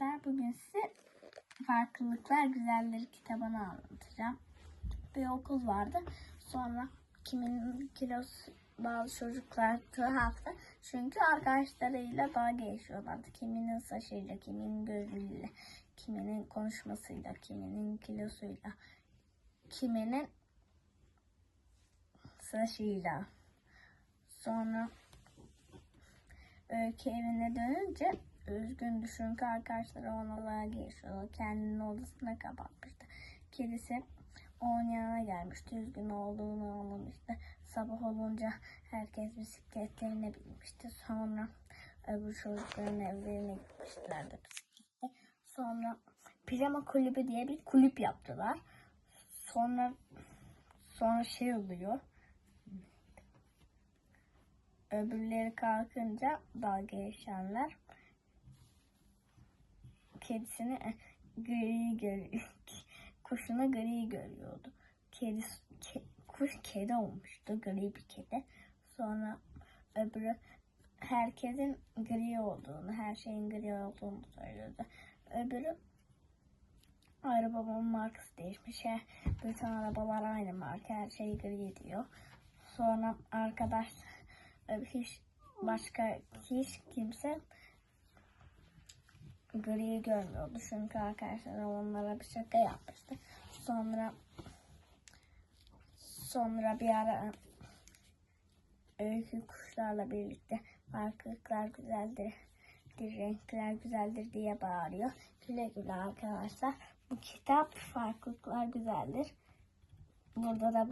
arkadaşlar. Bugün size Farklılıklar Güzelleri kitabını anlatacağım. Bir okul vardı. Sonra kimin kilosu bazı çocuklar tuhaftı. Çünkü arkadaşlarıyla dalga geçiyorlardı. Kiminin saçıyla, kiminin gözüyle, kiminin konuşmasıyla, kiminin kilosuyla, kiminin saçıyla. Sonra Öykü evine dönünce üzgündü çünkü arkadaşları ona dalga geçiyordu. Kendini odasına kapatmıştı. Kedisi onun yanına gelmişti. Üzgün olduğunu anlamıştı. Sabah olunca herkes bisikletlerine binmişti. Sonra öbür çocukların evlerine gitmişlerdi. Sonra pijama kulübü diye bir kulüp yaptılar. Sonra sonra şey oluyor. Öbürleri kalkınca dalga geçenler kedisini e, gri görüyor. Kuşunu gri görüyordu. Kedi, ke- kuş kedi olmuştu. Gri bir kedi. Sonra öbürü herkesin gri olduğunu, her şeyin gri olduğunu söylüyordu. Öbürü arabanın markası değişmiş. Her- Bütün arabalar aynı marka. Her şey gri diyor. Sonra arkadaş e, hiç başka hiç kimse gri görmüyordu. Çünkü arkadaşlar onlara bir şaka yapmıştı. Sonra sonra bir ara öykü kuşlarla birlikte farklılıklar güzeldir, renkler güzeldir diye bağırıyor. Güle güle arkadaşlar. Bu kitap farklılıklar güzeldir. Burada da